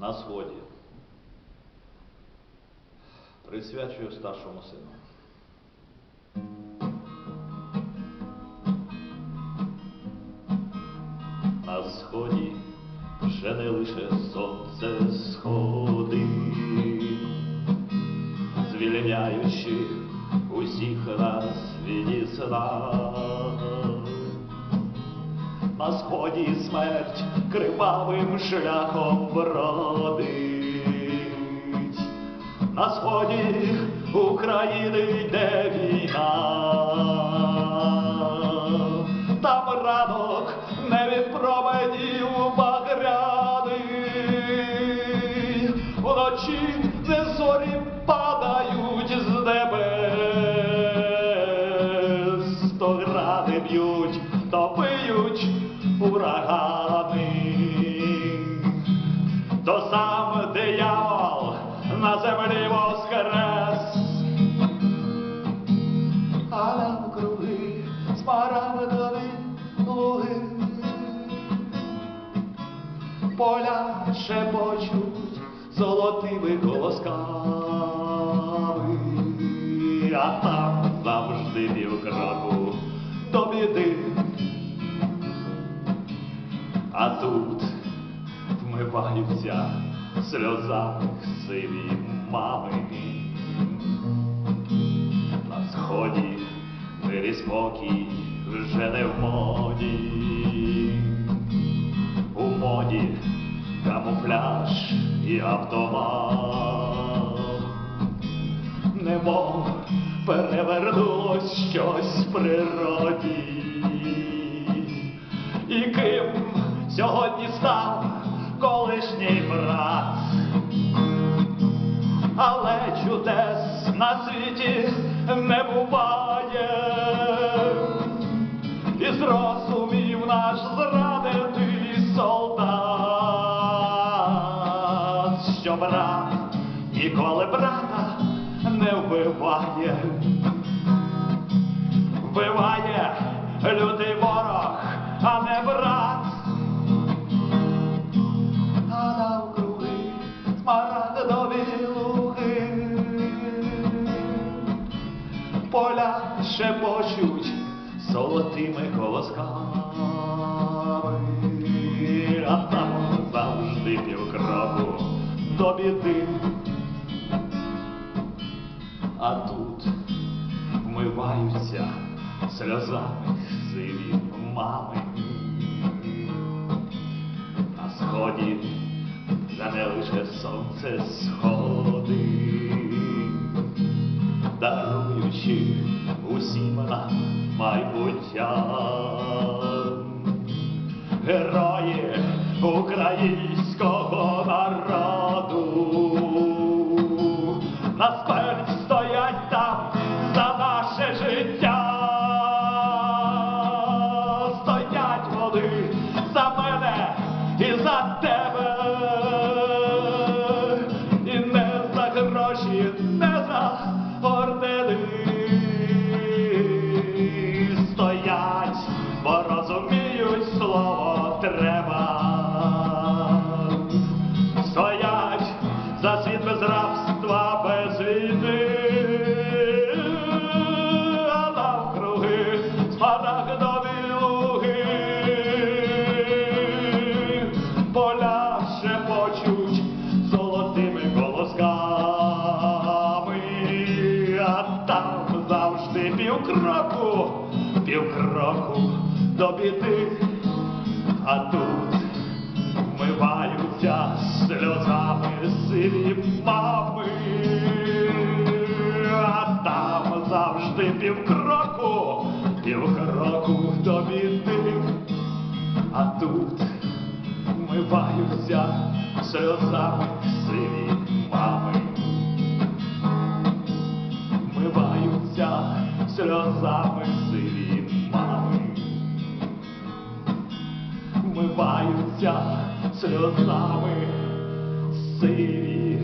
на сході. Присвячую старшому сину. На сході вже не лише сонце сходить, звільняючи усіх нас від сна. На сході смерть кривавим шляхом бродить. На сході України йде війна. Там ранок не від променів багряний. Вночі не зорі падають з небес, то гради б'ють, то пиють урагани, то сам диявол на землі воскрес, а навкруги смарагдові луги, поля шепочуть золотими колосками, а там завжди півкроку до біди. А тут вмиваються сльозами сиві мами. На сході мир і спокій вже не в моді. У моді камуфляж і автомат. Немов перевернулось щось в природі. І ким сьогодні став колишній брат, але чудес на світі не буває, і зрозумів наш зрадений солдат, що брат ніколи брата не вбиває, вбиває лютий поля шепочуть золотими колосками, а там завжди півкроку до біди. А тут вмиваються сльозами сиві мами. На сході вже не лише сонце сходить, даруючи усім нам майбуття. Герої українського народу завжди півкроку, півкроку до біди, а тут вмиваються сльозами сиві мами, а там завжди півкроку, півкроку до біди, а тут вмиваються сльозами сиві мами, сльозами сиві мами вмиваються сльозами сиві